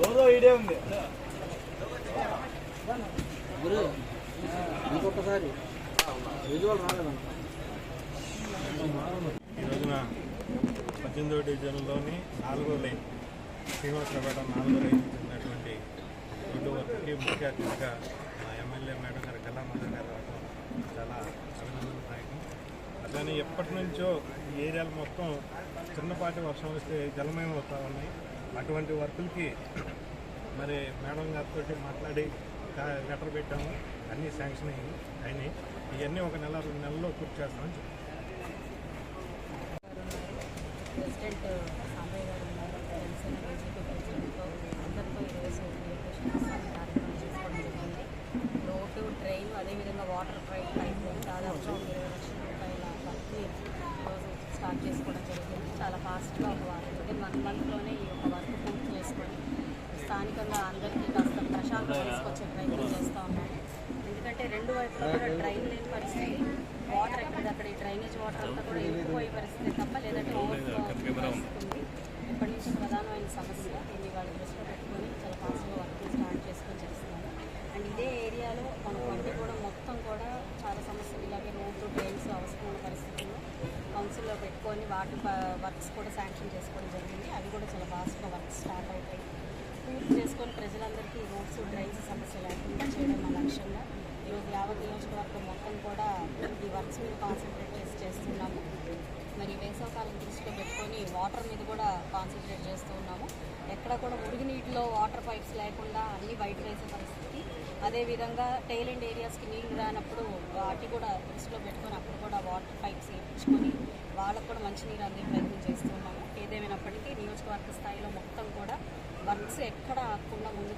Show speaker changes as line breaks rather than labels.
రోజు ఇడే ఉంది
గురు ఇంకొకసారి విజువల్ రాలేదంట
ఈ రోజున డివిజన్లోని నాలుగో లైన్ శ్రీనివాసరావుపేట నాలుగో లైన్ చెందినటువంటి రోడ్డు వర్క్కి ముఖ్య అతిథిగా మా ఎమ్మెల్యే మేడం గారు గల్లా మదర్ గారు రావడం చాలా అభినందనదాయకం అట్లానే ఎప్పటి నుంచో ఈ ఏరియాలు మొత్తం చిన్నపాటి వర్షం వస్తే జలమయం అవుతా ఉన్నాయి. అటువంటి వర్కులకి మరి మేడం గారితో మాట్లాడి లెటర్ పెట్టాము. అన్నీ శాంక్షన్ అయ్యి అయినాయి. ఇవన్నీ ఒక నెల రెండు నెలల్లో పూర్తి చేస్తామని చెప్పారు
సాంబయ్య గారు ఉన్నారు జనసేన బీజేపీ ప్రెసిడెంట్తో. అందరితో ఈరోజు రిలేషన్ కార్యక్రమం చేసుకోవడం జరిగింది. రోడ్డు ట్రైన్ అదేవిధంగా వాటర్ ట్రైన్ పైప్ దాదాపు ఒక ఇరవై లక్షల రూపాయల వర్క్ని ఈరోజు స్టార్ట్ చేసుకోవడం జరిగింది. చాలా ఫాస్ట్గా ఒక వారం అంటే వన్ మంత్లోనే ఈ యొక్క వర్క్ పూర్తి చేసుకొని స్థానికంగా అందరికీ కాస్త ప్రశాంతత తీసుకొచ్చే ప్రయత్నం చేస్తూ ఉన్నాము. ఎందుకంటే రెండు వైపులా కూడా డ్రైన్ లేని పరిస్థితి. వాటర్ ఎక్కడిదక్కడ ఈ డ్రైనేజ్ వాటర్ అంతా కూడా ఇంకిపోయే పరిస్థితి తప్ప లేదంటే ఓవర్ఫ్లో ఇప్పటి నుంచి ప్రధానమైన సమస్య. దీన్ని వాళ్ళు దృష్టిలో పెట్టుకొని చాలా ఫాస్ట్గా వర్క్ స్టార్ట్ చేసుకొని చేస్తున్నాము అండ్ ఇదే ఏరియాలో మన వంటి కూడా మొత్తం కూడా చాలా సమస్యలు. ఇలాగే రోడ్లు డ్రైన్స్ అవసరమైన పరిస్థితుల్లో కౌన్సిల్లో పెట్టుకొని వాటి వర్క్స్ కూడా శాంక్షన్ చేసుకోవడం జరిగింది. అవి కూడా చాలా ఫాస్ట్గా వర్క్ స్టార్ట్ అవుతాయి. పూర్తి చేసుకొని ప్రజలందరికీ రోడ్స్ డ్రైన్స్ సమస్య లేకుండా చేయడం యావత్ మొత్తం కూడా ఈ వర్క్స్ మీద కాన్సన్ట్రేట్ చేసి చేస్తున్నాము. మరి వేసవకాలం దృష్టిలో పెట్టుకొని వాటర్ మీద కూడా కాన్సన్ట్రేట్ చేస్తూ ఉన్నాము. ఎక్కడ కూడా మురుగునీటిలో వాటర్ పైప్స్ లేకుండా అన్నీ బయట వేసే పరిస్థితి. అదేవిధంగా టైల్ అండ్ ఏరియాస్కి నీళ్ళు రానప్పుడు వాటి కూడా దృష్టిలో పెట్టుకొని అప్పుడు కూడా వాటర్ పైప్స్ వేయించుకొని వాళ్ళకు కూడా మంచినీరు అందే ప్రయత్నం చేస్తున్నాము ఏదేమైనప్పటికీ నియోజకవర్గ స్థాయిలో మొత్తం కూడా వర్క్స్ ఎక్కడ ఆకుండా ముందు